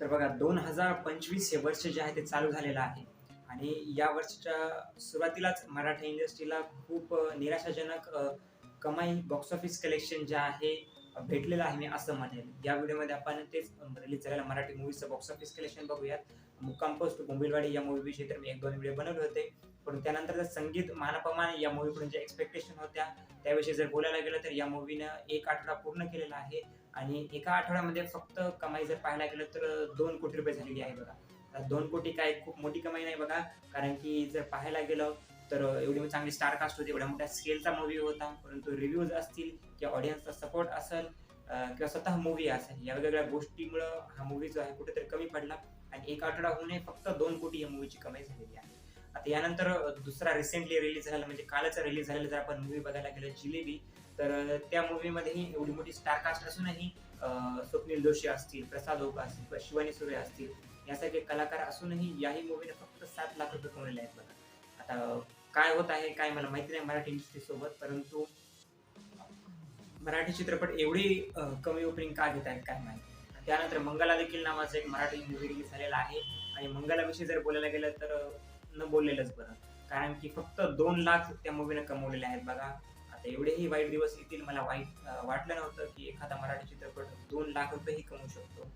तर बघा दोन हजार पंचवीस हे वर्ष जे आहे ते चालू झालेलं आहे. आणि या वर्षाच्या सुरुवातीलाच मराठी इंडस्ट्रीला खूप निराशाजनक कमाई बॉक्स ऑफिस कलेक्शन जे आहे भेटलेलं आहे मी असं म्हणेल. या व्हिडिओमध्ये आपण तेच रिलीज झालेल्या मराठी मूवीचं बॉक्स ऑफिस कलेक्शन बघूयात. मुक्काम पोस्ट बोंबिलवाडी या मूवीविषयी तर मी एक दोन व्हिडिओ बनवले होते. पण त्यानंतर जर संगीत मानपमान या मूवीकडून ज्या एक्सपेक्टेशन होत्या त्याविषयी जर बोलायला गेलं तर या मूवीनं एक आठवडा पूर्ण केलेला आहे. आणि एका आठवड्यामध्ये फक्त कमाई जर पाहायला गेलं तर दोन कोटी रुपये झालेली आहे बघा. दोन कोटी काय खूप मोठी कमाई नाही बघा कारण की जर पाहायला गेलं तर एवढी चांगली स्टारकास्ट होती एवढ्या मोठ्या स्केलचा मूवी होता परंतु रिव्ह्यूज असतील किंवा ऑडियन्सचा सपोर्ट असेल किंवा स्वतः मूवी असेल या वेगवेगळ्या गोष्टीमुळं हा मूवी जो आहे कुठेतरी कमी पडला. आणि एक आठवडा होऊनही फक्त दोन कोटी या मूवीची कमाई झालेली आहे. आता यानंतर दुसरा रिसेंटली रिलीज झाला म्हणजे कालच रिलीज झालेला जर आपण मूवी बघायला गेलो जिलेबी तर त्या मूवीमध्येही एवढी मोठी स्टारकास्ट असूनही स्वप्नील जोशी असतील प्रसाद ओका असतील किंवा शिवानी सुरे असतील यासारखे कलाकार असूनही याही मूवीने फक्त सात लाख रुपये कमवलेले आहेत बघा. आता काय होत आहे काय मला माहिती नाही मराठी इंडस्ट्री सोबत परंतु मराठी चित्रपट एवढी कमी ओपनिंग का घेत आहेत काय माहिती. त्यानंतर मंगला देखील नावाचा एक मराठी मूवी रिलीज झालेला आहे. आणि मंगलाविषयी जर बोलायला गेलं तर न बोललेलंच बरं. कारण की फक्त दोन लाख त्या मूवीने कमवलेले आहेत बघा. आता एवढेही वाईट दिवस येतील मला वाईट वाटलं नव्हतं की एखादा मराठी चित्रपट दोन लाख रुपयेही कमवू शकतो.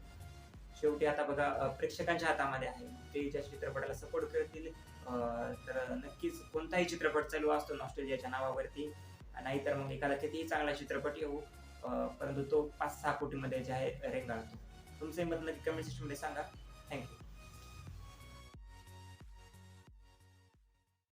शेवटी आता बघा प्रेक्षकांच्या हातामध्ये आहे. ते ज्या चित्रपटाला सपोर्ट करतील तर नक्कीच कोणताही चित्रपट चालू असतो नॉस्ट्रेलियाच्या नावावरती नाहीतर मग एखादा कितीही चांगला चित्रपट येऊ परंतु तो पाच सहा कोटीमध्ये जे आहे रेंगाळतो. तुमचे मत नक्की कमेंट सेक्शनमध्ये सांगा. थँक्यू